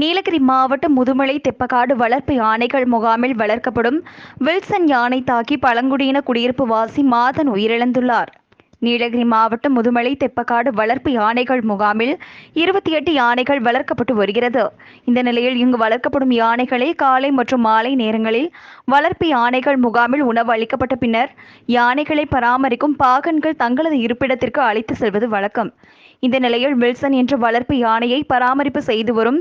நீலகிரி மாவட்டம் முதுமலை தெப்பக்காடு வளர்ப்பு யானைகள் முகாமில் வளர்க்கப்படும் வில்சன் யானை தாக்கி பழங்குடியின குடியிருப்பு வாசி மாதன் உயிரிழந்துள்ளார். நீலகிரி மாவட்டம் முதுமலை தெப்பக்காடு வளர்ப்பு யானைகள் முகாமில் இருபத்தி எட்டு யானைகள் வளர்க்கப்பட்டு வருகிறது. இந்த நிலையில் இங்கு வளர்க்கப்படும் யானைகளை காலை மற்றும் மாலை நேரங்களில் வளர்ப்பு யானைகள் முகாமில் உணவு அளிக்கப்பட்ட பின்னர் யானைகளை பராமரிக்கும் பாகன்கள் தங்களது இருப்பிடத்திற்கு அழைத்து செல்வது வழக்கம். இந்த நிலையில் வில்சன் என்ற வளர்ப்பு யானையை பராமரிப்பு செய்து வரும்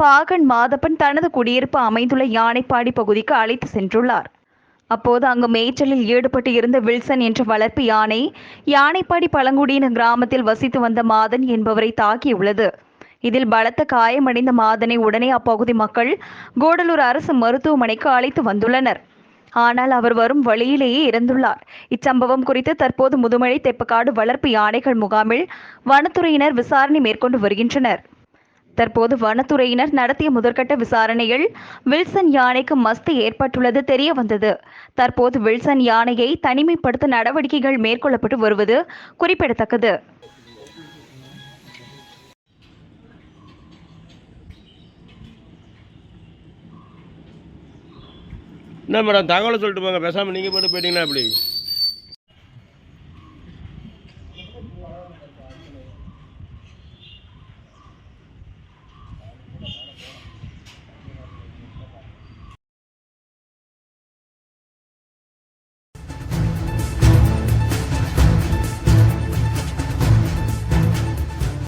பாகன் மாதப்பன் தனது குடியிருப்பு அமைந்துள்ள யானைப்பாடி பகுதிக்கு அழைத்து சென்றுள்ளார். அப்போது அங்கு மேய்ச்சலில் ஈடுபட்டு இருந்த வில்சன் என்ற வளர்ப்பு யானை யானைப்பாடி பழங்குடியின கிராமத்தில் வசித்து வந்த மாதன் என்பவரை தாக்கியுள்ளது. இதில் பலத்த காயமடைந்த மாதனை உடனே அப்பகுதி மக்கள் கூடலூர் அரசு மருத்துவமனைக்கு அழைத்து வந்துள்ளனர். ஆனால் அவர் வரும் வழியிலேயே இறந்துள்ளார். இச்சம்பவம் குறித்து தற்போது முதுமலை தெப்பக்காடு வளர்ப்பு யானைகள் முகாமில் வனத்துறையினர் விசாரணை மேற்கொண்டு வருகின்றனர். தற்போது வனத்துறையினர் நடத்திய முதற்கட்ட விசாரணையில் வில்சன் யானைக்கு மஸ்தி ஏற்பட்டுள்ளது தெரிய வந்தது. தற்போது வில்சன் யானையை தனிமைப்படுத்த நடவடிக்கைகள் மேற்கொள்ளப்பட்டு வருவது குறிப்பிடத்தக்கது. என்ன மேடம் தகவலை சொல்லிட்டு போங்க. பேசாமல் நீங்கள் போட்டு போயிட்டீங்கன்னா அப்படி